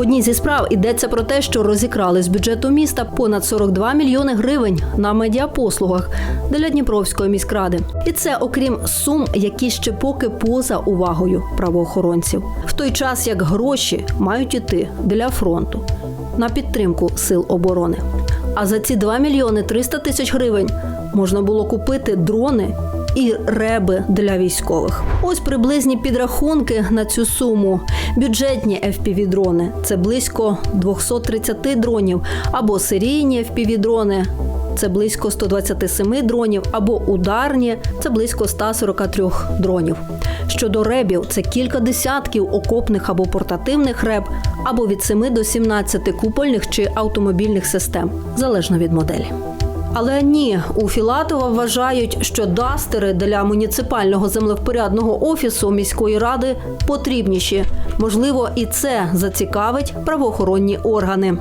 Одній зі справ йдеться про те, що розікрали з бюджету міста понад 42 мільйони гривень на медіапослугах для Дніпровської міськради. І це окрім сум, які ще поки поза увагою правоохоронців. В той час як гроші мають іти для фронту на підтримку сил оборони. А за ці 2 мільйони 300 тисяч гривень можна було купити дрони і реби для військових. Ось приблизні підрахунки на цю суму. Бюджетні FPV-дрони – це близько 230 дронів, або серійні FPV-дрони – це близько 127 дронів, або ударні це близько 143 дронів. Щодо ребів, це кілька десятків окопних або портативних реб, або від 7 до 17 купольних чи автомобільних систем, залежно від моделі. Але ні, у Філатова вважають, що дастери для муніципального землевпорядного офісу міської ради потрібніші. Можливо, і це зацікавить правоохоронні органи.